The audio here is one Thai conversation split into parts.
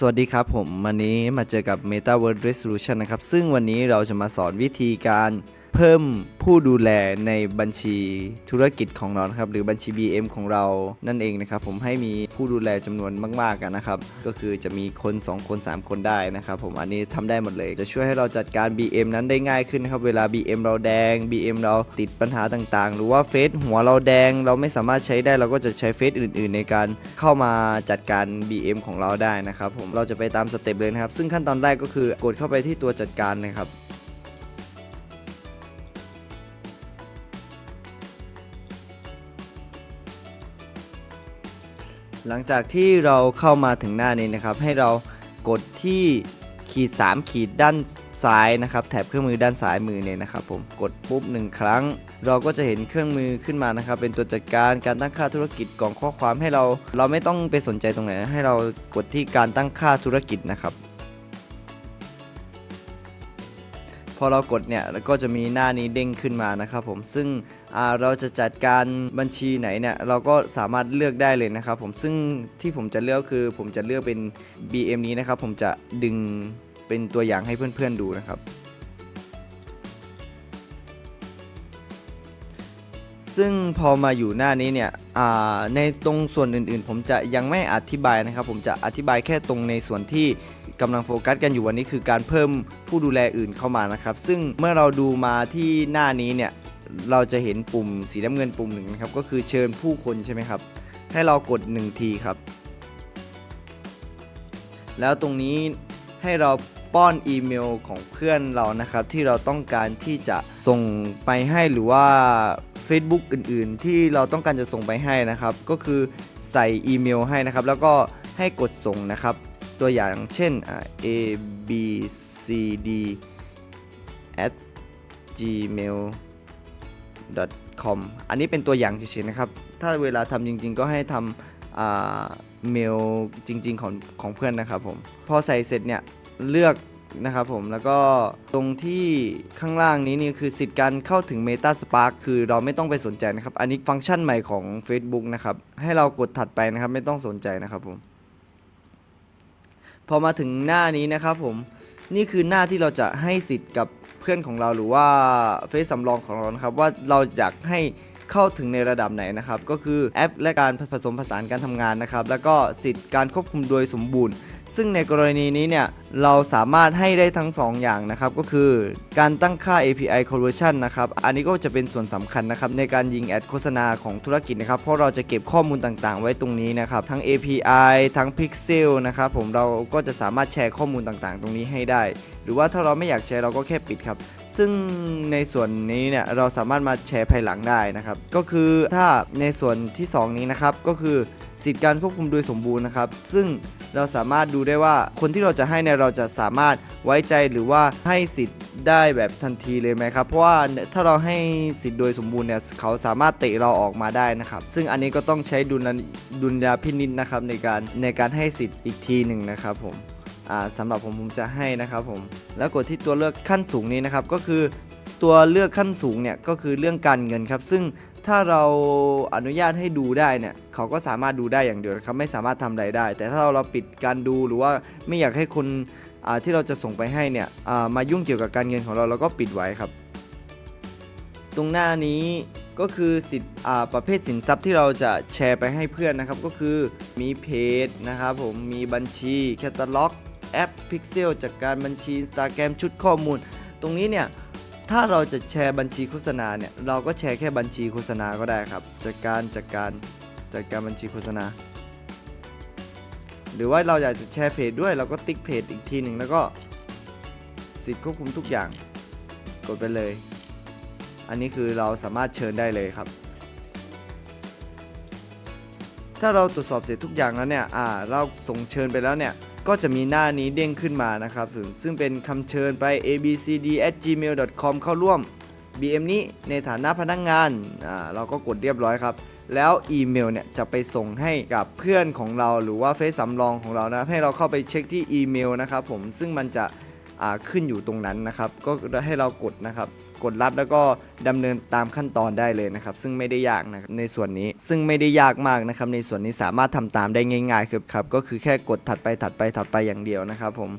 สวัสดีครับผมวันนี้มาเจอกับ Meta Word Resolution นะครับ ซึ่งวันนี้เราจะมาสอนวิธีการ เพิ่มผู้ดูแลในบัญชีธุรกิจของเรานะครับหรือบัญชี BM ของเรานั่นเองนะครับ ผมให้มีผู้ดูแลจำนวนมากๆกันนะครับ ก็คือจะมีคน 2 คน 3 คนได้นะครับผมอันนี้ทำได้หมดเลย จะช่วยให้เราจัดการ BM นั้นได้ง่ายขึ้นนะครับ เวลา BM เราแดง BM เราติดปัญหาต่างๆ หรือว่าเฟซหัวเราแดง เราไม่สามารถใช้ได้เราก็จะใช้เฟซอื่น ๆ ในการเข้ามาจัดการ BM ของเราได้นะครับผมเราจะไปตามสเต็ปเลยนะครับ ซึ่งขั้นตอนแรกก็คือกดเข้าไปที่ตัวจัดการนะครับ หลังจากที่เราเข้ามาถึงหน้านี้นะครับ ให้เรากดที่ขีด 3 ขีดด้านซ้ายนะครับ แถบเครื่องมือด้านซ้ายมือเนี่ยนะครับ ผมกดปุ๊บหนึ่งครั้ง เราก็จะเห็นเครื่องมือขึ้นมานะครับ เป็นตัวจัดการการตั้งค่าธุรกิจกล่องข้อความให้เรา เราไม่ต้องไปสนใจตรงไหนให้เรากดที่การตั้งค่าธุรกิจนะครับ พอเรากดเนี่ยแล้วก็จะมีหน้านี้เด้งขึ้นมานะครับผมซึ่งเราจะจัดการบัญชีไหนเนี่ยเราก็สามารถเลือกได้เลยนะครับผมซึ่งที่ผมจะเลือกคือ ผมจะเลือกเป็น BM นี้นะครับผมจะดึงเป็นตัวอย่างให้เพื่อนๆดูนะครับ ซึ่งพอมาอยู่หน้านี้เนี่ยในตรงส่วนอื่นๆ ผมจะยังไม่อธิบายนะครับ ผมจะอธิบายแค่ตรงในส่วนที่กำลังโฟกัสกันอยู่วันนี้คือการเพิ่มผู้ดูแลอื่นเข้ามานะครับ ซึ่งเมื่อเราดูมาที่หน้านี้เนี่ยเราจะเห็นปุ่มสีน้ำเงินปุ่มหนึ่งนะครับก็คือเชิญผู้คนใช่ไหมครับ ให้เรากด 1 ทีครับ แล้วตรงนี้ให้เราป้อนอีเมลของเพื่อนเรานะครับ ที่เราต้องการที่จะส่งไปให้หรือว่า Facebook อื่น ๆ ที่เราต้องการจะส่งไปให้นะครับ ก็คือใส่อีเมลให้นะครับ แล้วก็ให้กดส่งนะครับ ตัวอย่างเช่น a b c d at gmail com อันนี้เป็นตัวอย่างเฉยๆนะครับ ถ้าเวลาทำจริง ๆ ก็ให้ทำอ่าเมลจริง ๆ ของของเพื่อนนะครับผม พอใส่เสร็จเนี่ยเลือก นะครับผมแล้วก็ตรงที่ข้างล่างนี้นี่คือสิทธิ์การเข้าถึง Meta Spark คือเราไม่ต้องไปสนใจนะครับ อันนี้ฟังก์ชันใหม่ของ Facebook นะครับ ให้เรากดถัดไปนะครับ ไม่ต้องสนใจนะครับผม พอมาถึงหน้านี้นะครับผมนี่คือหน้าที่เราจะให้สิทธิ์กับเพื่อนของเราหรือว่าเฟซสำรองของเรานะครับ ว่าเราอยากให้เข้าถึงในระดับไหนนะครับ ก็คือแอปและการผสมผสานการทำงานนะครับ แล้วก็สิทธิ์การควบคุมโดยสมบูรณ์ ซึ่งในกรณีนี้เนี่ยเราสามารถให้ได้ทั้ง 2 อย่างนะครับ ก็คือการตั้งค่า API conversion นะครับ อันนี้ก็จะเป็นส่วนสำคัญนะครับ ในการยิงแอดโฆษณาของธุรกิจนะครับ เพราะเราจะเก็บข้อมูลต่างๆ ไว้ตรงนี้นะครับ ทั้ง API ทั้ง Pixel นะครับผมเราก็จะสามารถแชร์ข้อมูลต่างๆ ตรงนี้ให้ได้ หรือว่าถ้าเราไม่อยากแชร์เราก็แค่ปิดครับซึ่งในส่วนนี้เนี่ยเราสามารถมาแชร์ภายหลังได้นะครับ ก็คือถ้าในส่วนที่ 2 นี้นะครับก็คือ สิทธิการควบคุมโดยสมบูรณ์นะครับ ซึ่งเราสามารถดูได้ว่าคนที่เราจะให้เนี่ยเราจะสามารถไว้ใจหรือว่าให้สิทธิ์ได้แบบทันทีเลยไหมครับ เพราะว่าถ้าเราให้สิทธิ์โดยสมบูรณ์เนี่ยเขาสามารถเตะเราออกมาได้นะครับ ซึ่งอันนี้ก็ต้องใช้ดุลดุลยพินิจนะครับในการในการให้สิทธิ์อีกทีหนึ่งนะครับผมสำหรับผมผมจะให้นะครับผมแล้วกดที่ตัวเลือกขั้นสูงนี้นะครับก็คือตัวเลือกขั้นสูงเนี่ยก็คือเรื่องการเงินครับ ซึ่ง ถ้าเราอนุญาตให้ดูได้เนี่ยเขาก็สามารถดูได้อย่างเดียวนะครับไม่สามารถทำอะไรได้ แต่ถ้าเราปิดการดูหรือว่าไม่อยากให้คนที่เราจะส่งไปให้เนี่ยมายุ่งเกี่ยวกับการเงินของเราเราก็ปิดไว้ครับ ตรงหน้านี้ก็คือสิทธิ์ประเภทสินทรัพย์ที่เราจะแชร์ไปให้เพื่อนนะครับ ก็คือมีเพจนะครับผมมีบัญชีแคตตาล็อกแอป Pixel จากการบัญชี Instagram ชุดข้อมูล ตรงนี้เนี่ย ถ้าเราจะแชร์บัญชีโฆษณาเนี่ย เราก็แชร์แค่บัญชีโฆษณาก็ได้ครับจากการจากการจากการบัญชีโฆษณา หรือว่าเราอยากจะแชร์เพจด้วย เราก็ติ๊กเพจอีกทีหนึ่งแล้วก็สิทธิ์ควบคุมทุกอย่าง กดไปเลย อันนี้คือเราสามารถเชิญได้เลยครับ ถ้าเราตรวจสอบเสร็จทุกอย่างแล้วเนี่ย อ่า เราส่งเชิญไปแล้วเนี่ย ก็จะมีหน้านี้เด้งขึ้นมานะครับซึ่งซึ่งเป็นคำเชิญไป abcd gmail com เข้าร่วม BM นี้ในฐานะพนักงงานอ่าเราก็กดเรียบร้อยครับ แล้วอีเมลเนี่ยจะไปส่งให้กับเพื่อนของเราหรือว่าเฟซสำรองของเรานะให้เราเข้าไปเช็คที่อีเมลนะครับผมซึ่งมันจะอ่าขึ้นอยู่ตรงนั้นนะครับ ก็ให้เรากดนะครับ กดรับแล้วก็ดำเนินตามขั้นตอนได้เลยนะครับ ซึ่งไม่ได้ยากนะครับในส่วนนี้ซึ่งไม่ได้ยากมากนะครับในส่วนนี้สามารถทำตามได้ง่ายๆครับครับก็คือแค่กดถัดไปถัดไปถัดไปอย่างเดียวนะครับผม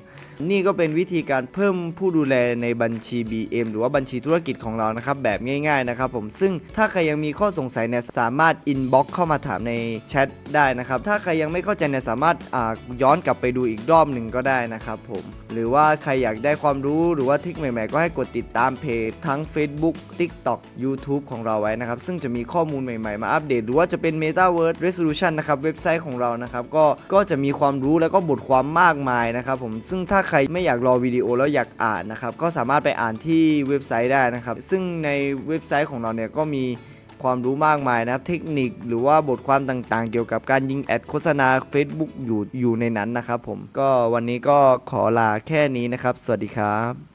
นี่ก็เป็นวิธีการเพิ่มผู้ดูแลในบัญชี BM หรือว่าบัญชีธุรกิจของเรานะครับแบบง่ายๆนะครับผมซึ่งถ้าใครยังมีข้อสงสัยเนี่ยสามารถ inbox เข้ามาถามในแชทได้นะครับถ้าใครยังไม่เข้าใจเนี่ยสามารถอ่าย้อนกลับไปดูอีกรอบหนึ่งก็ได้นะครับผมหรือว่าใครอยากได้ความรู้หรือว่าทิคใหม่ ๆ ก็ให้กดติดตามเพจทั้ง Facebook TikTok YouTube ของเราไว้นะครับ ซึ่งจะมีข้อมูลใหม่ๆ มาอัปเดต หรือว่าจะเป็น Metaverse Resolution นะครับเว็บไซต์ของเรานะครับก็ก็จะมีความรู้แล้วก็บทความมากมายนะครับผมซึ่งถ้าใครไม่อยากรอวิดีโอแล้วอยากอ่านนะครับก็สามารถไปอ่านที่เว็บไซต์ได้นะครับ ซึ่งในเว็บไซต์ของเราเนี่ยก็มีความรู้มากมายนะครับ เทคนิคหรือว่าบทความต่างๆ เกี่ยวกับการยิงแอดโฆษณา Facebook อยู่อยู่ในนั้นนะครับผมก็วันนี้ก็ขอลาแค่นี้นะครับ สวัสดีครับ